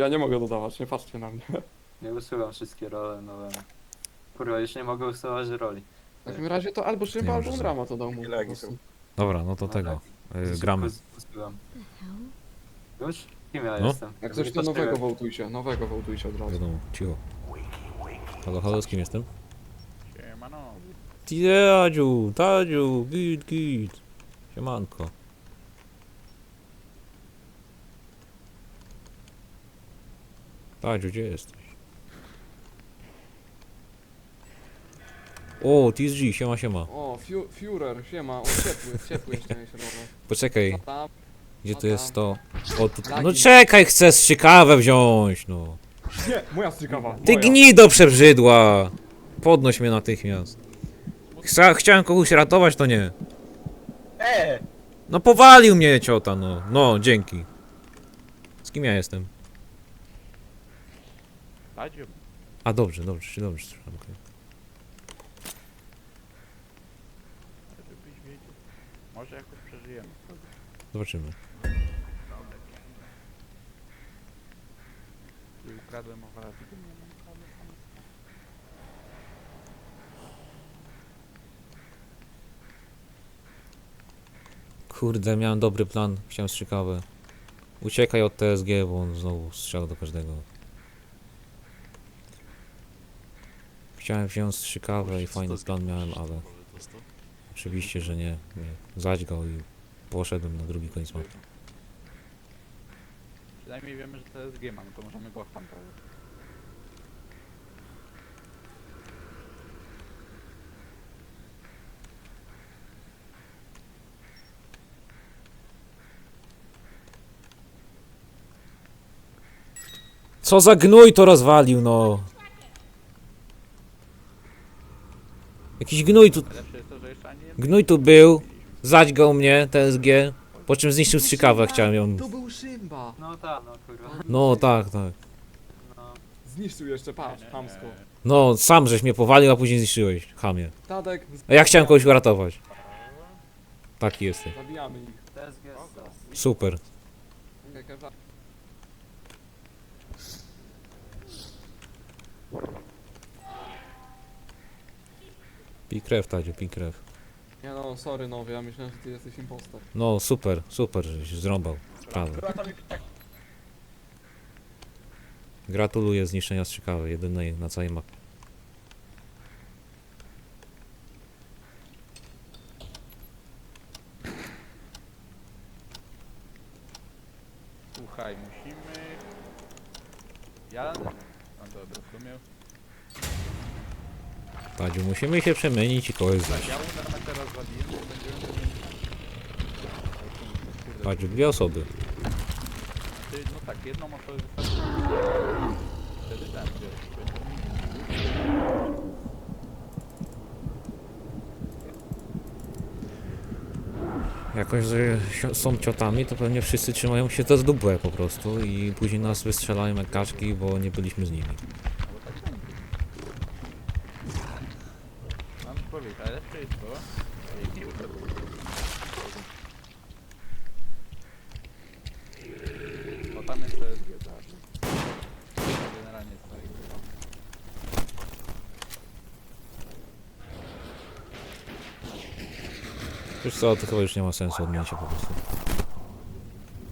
ja nie mogę dodawać, nie patrzcie na mnie. Nie usuwam wszystkie role nowe. Kurwa, już nie mogę usuwać roli. W takim razie to albo Nie Szymba, albo. Drama to dał mu. Po prostu. Dobra, no to No tego. tak. y, gramy. Usuwam. Już? Kim ja No. jestem? Jak coś to nowego wołtujcie, nowego wołtujcie od razu. Wiadomo, cicho. Halo, halo, z kim jestem? Siemano. Tadziu, Tadziu, git, git. Siemanko. Tadziu, gdzie jesteś? O, TSG, siema, siema. O, Fiu- Führer, siema, o ciepły, ciepły jeszcze. Poczekaj, tam? gdzie tu jest to? O, tu... No czekaj, chcę strzykawę wziąć, no. Nie, moja strzykawa. Ty moja. gnido przebrzydła! Podnoś mnie natychmiast. Chcia, chciałem kogoś ratować, to nie. Eee! No powalił mnie ciota, no. No, dzięki. Z kim ja jestem? A dobrze, dobrze, dobrze. słyszałem, okej. Żebyś wiedział. Może jakoś przeżyjemy. Zobaczymy. I ukradłem owady. Kurde, miałem dobry plan. Chciałem strzykawę. Uciekaj od TSG, bo on znowu strzela do każdego. Chciałem wziąć strzykawę i fajny plan miałem, ale... Oczywiście, że nie. nie. Zadźgał i poszedłem na drugi koniec mapy. Przynajmniej wiemy, że to jest G no to możemy go hampować. Co za gnój to rozwalił, no! Jakiś gnój tu... Gnój tu był, zadźgał mnie, TSG, po czym zniszczył strzykawę, chciałem ją... To był Szymba. No tak, no kurwa. No tak, tak. No. Zniszczył jeszcze, patrz, hamsko. No, sam żeś mnie powalił, a później zniszczyłeś, chamie. Tadek, A ja chciałem kogoś uratować. Taki jesteś. zabijamy ich. TSG jest Super. Pij krew, Tadziu, pij krew. Nie no, sorry nowy, ja myślałem, że ty jesteś impostor. No, super, super, żeś zrąbał sprawę. Gratuluję zniszczenia strzykawy, jedynej na całej mapie. Słuchaj, musimy... Ja... No dobra, w sumie... Tadziu, musimy się przemienić i kogoś. Kurde, Tadziu, dwie osoby. No tak, jedną osobę. Wtedy. Jakoś, że są ciotami, to pewnie wszyscy trzymają się to z dupę po prostu i później nas wystrzelają jak kaczki, bo nie byliśmy z nimi. Albo tak będzie. Mam ci powiedzieć, ale jest to... Ukradł. Bo tam jest TSG, tak. Generalnie jest tak. Wiesz co, to chyba już nie ma sensu odmienić się po prostu.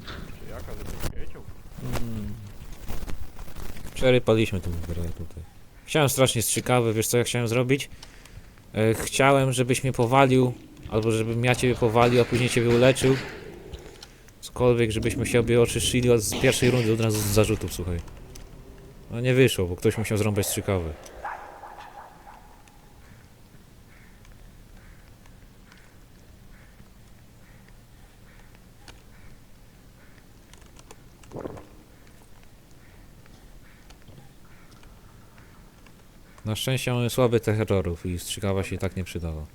Czy jaka, żebyś wiedział? Przerypaliśmy tę grę tutaj. Chciałem strasznie strzykawy, wiesz co ja chciałem zrobić? E, chciałem, żebyś mnie powalił, albo żebym ja ciebie powalił, a później ciebie uleczył. Cokolwiek, żebyśmy siebie oczyszczyli od z pierwszej rundy od razu z zarzutów, słuchaj. No nie wyszło, bo ktoś musiał zrąbać strzykawy. Na szczęście mamy słaby terrorów i strzykawa się i tak nie przydała.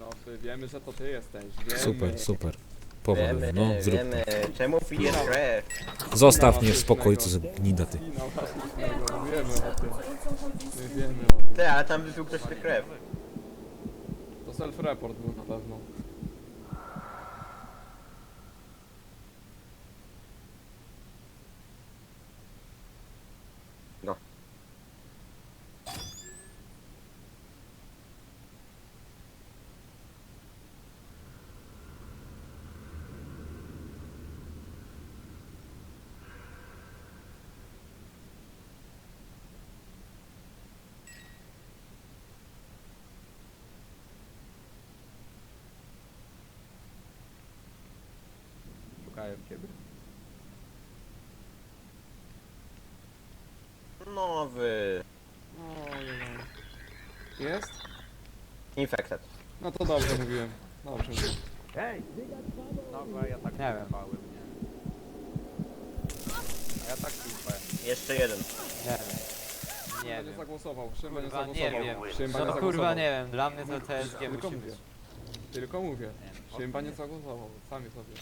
No, ty, wiemy, że to ty jesteś. Wiemy. Super, super. Powal, Wiemy, no zrób. wiemy. Czemu pijesz krew? Zostaw mnie w spokoju, co za gnida ty. Finał rasistnego, wiemy o tym. My wiemy o tym. Ty, ale tam wypił ktoś tę krew. Self-report był na. Szukają ciebie. Nowy. Ojej. Jest? Infected. No to dobrze mówiłem. Dobrze mówiłem. Dobra, ja tak nie wiem. Bałem, nie? A ja tak ufałem. Jeszcze jeden. Nie wiem. Nie wiem. zagłosował. Szymba nie Kurwa, nie zagłosował. wiem. Szymba nie No zagłosował. kurwa nie wiem, dla mnie to TSG Tylko musi mówię. być. Tylko mówię. Szymba nie zagłosował. Sami sobie.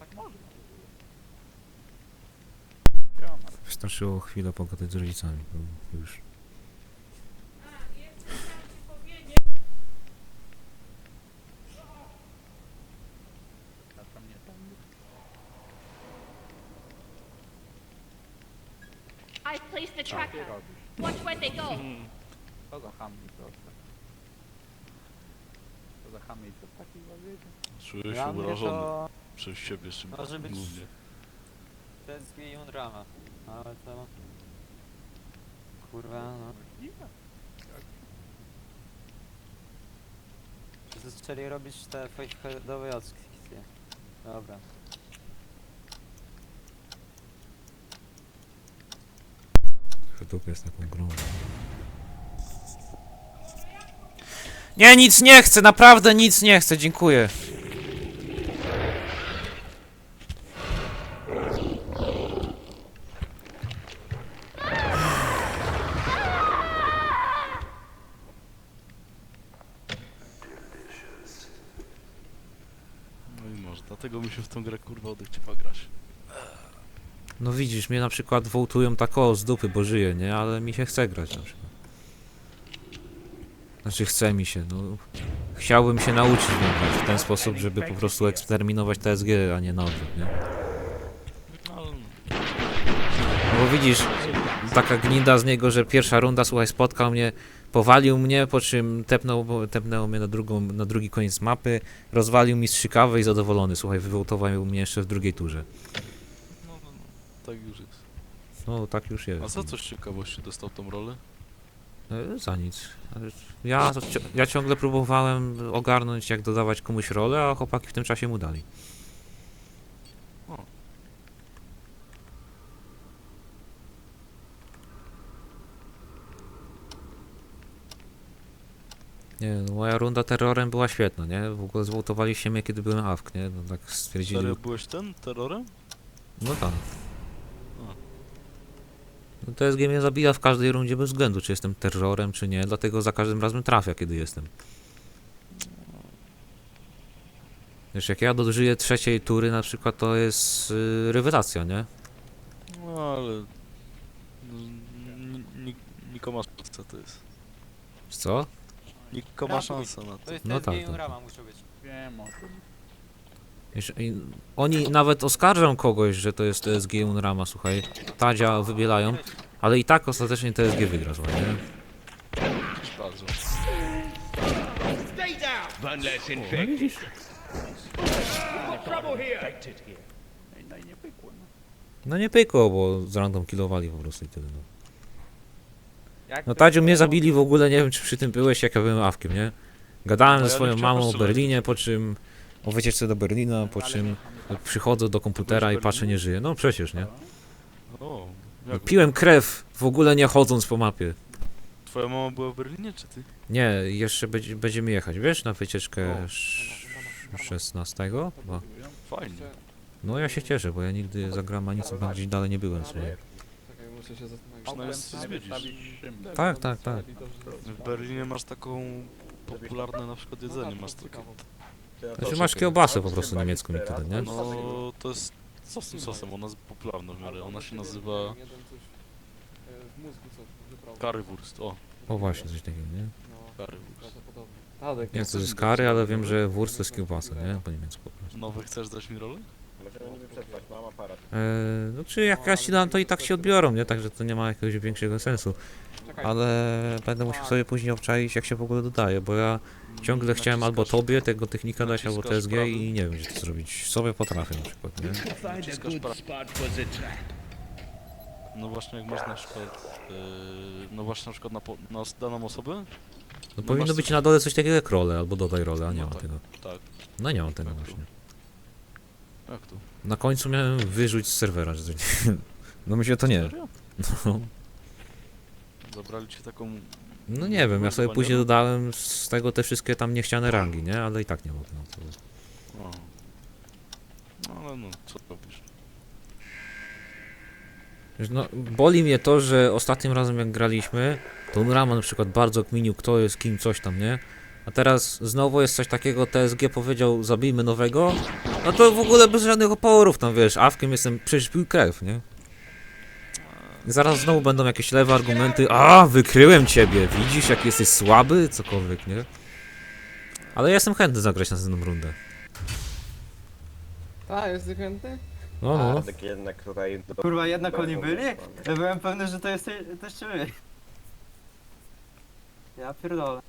Tak może. Siema. Wystarczyło chwilę pogadać z rodzicami, to już. A tam nie tam. I've placed the Co ty tracker. robisz? Watch where they go. Co za hamli proszę. Co za hamli to taki łazienie. Czuję się urażony przez siebie szybko. może być Głównie. TSG i Undrama. Ale to... Kurwa no. Zaczęli robić te fake'owe akcje. Dobra. Dupę jest taką grą. Nie, nic nie chcę, naprawdę nic nie chcę, dziękuję. No i może, dlatego mi się w tą grę kurwa odechciewa grać. No widzisz, mnie na przykład wołtują tak o z dupy, bo żyję, nie? Ale mi się chce grać na przykład. Znaczy chce mi się, no. Chciałbym się nauczyć grać w ten sposób, żeby po prostu eksterminować TSG, a nie na nie? No bo widzisz, taka gnida z niego, że pierwsza runda, słuchaj, spotkał mnie, powalił mnie, po czym tepnął, tepnęło mnie na, drugą, na drugi koniec mapy, rozwalił mi strzykawę i zadowolony, słuchaj, wywołtował mnie jeszcze w drugiej turze. no, no, no, tak już jest. No, tak już jest. A za coś ciekawości dostał tą rolę? E, Za nic. Ale Ja, ja ciągle próbowałem ogarnąć, jak dodawać komuś rolę, a chłopaki w tym czasie mu dali. Nie, no, moja runda terrorem była świetna, nie? W ogóle zwołtowaliście mnie, kiedy byłem awk, nie? No tak stwierdzili. Serio byłeś ten terrorem? No tak. No TSG mnie zabija w każdej rundzie bez względu, czy jestem terrorem, czy nie, dlatego za każdym razem trafia, kiedy jestem. Wiesz, jak ja dożyję trzeciej tury na przykład, to jest yy, rewelacja, nie? No ale... ni- ni- Niko ma szansę to jest. Co? Niko ma szansę na to. To jest No tak, tak. Muszą być. Wiem o tym. Wiesz, i oni nawet oskarżą kogoś, że to jest TSG Unrama, słuchaj. Tadzia wybielają, ale i tak ostatecznie TSG wygra, słuchaj, nie? Bardzo. No no i nie pykło, no. No nie pykło, bo z random killowali po prostu i tyle, no. No Tadziu mnie zabili w ogóle, nie wiem czy przy tym byłeś, jak ja byłem awkiem, nie? Gadałem No ze swoją mamą o. Berlinie, po czym o wycieczce do Berlina, po czym przychodzę do komputera i patrzę, nie żyje. No przecież, nie? O, No, jak piłem krew, w ogóle nie chodząc po mapie. Twoja mama była w Berlinie, czy ty? Nie, jeszcze będzie, będziemy jechać, wiesz, na wycieczkę O. sz- 16? Chyba. Fajnie. No ja się cieszę, bo ja nigdy za gramanicą bardziej dalej nie byłem sobie. Czekaj, muszę się zastanowić. Przynajmniej Mogłem sobie sobie zwiedzisz. wystawić szymdę. Tak, tak, tak. W Berlinie masz taką popularne na przykład jedzenie, masz takie no Znaczy masz kiełbasę po prostu niemiecką bagistera, niektóre, nie? No to jest sos z tym sosem, ona jest popularna w miarę. Ona się nazywa e, w mózgu co wybrał. currywurst. O, O właśnie, coś takiego, nie? No, currywurst. Tadek, Nie wiem co to jest kary, ale wiem, że wurst to jest kiełbasa, nie? Po niemiecku po prostu. Nowy chcesz dać mi rolę? Możemy niby przetrwać, mam aparat. Eee, no czy jak ja ci dam, to i tak się odbiorą, nie? Także to nie ma jakiegoś większego sensu. Ale będę musiał sobie później obczaić, jak się w ogóle dodaje, bo ja ciągle chciałem albo tobie tego technika dać, albo TSG i nie wiem, gdzie to zrobić. Sobie potrafię na przykład, nie? No właśnie jak masz na przykład, yy, no właśnie na przykład na, po, na os- daną osobę, No masz powinno coś- być na dole coś takiego jak role, albo dodaj role, a nie No ma tak. tego. tak, No nie mam tego Tak, właśnie. Jak to? Na końcu miałem wyrzuć z serwera, że coś... No się to nie. Serio? No, Zabrali ci taką... no nie wiem, ja sobie później dodałem z tego te wszystkie tam niechciane rangi, nie? Ale i tak nie mogę. No, to... O. No ale no, co robisz? Wiesz, No, boli mnie to, że ostatnim razem jak graliśmy, to Unraman na przykład bardzo kminił kto jest kim, coś tam, nie? A teraz znowu jest coś takiego, TSG powiedział zabijmy nowego, no to w ogóle bez żadnych oporów tam, wiesz, awkiem jestem, przecież pił krew, nie? I zaraz znowu będą jakieś lewe argumenty, a wykryłem ciebie, widzisz jak jesteś słaby, cokolwiek, nie? Ale ja jestem chętny zagrać na następną rundę. A, jest chętny? No, no. Tak jednak tutaj... do- Kurwa, jednak do- oni byli? Ja byłem pewny, że to jest to jeszcze wy. Ja pierdolę.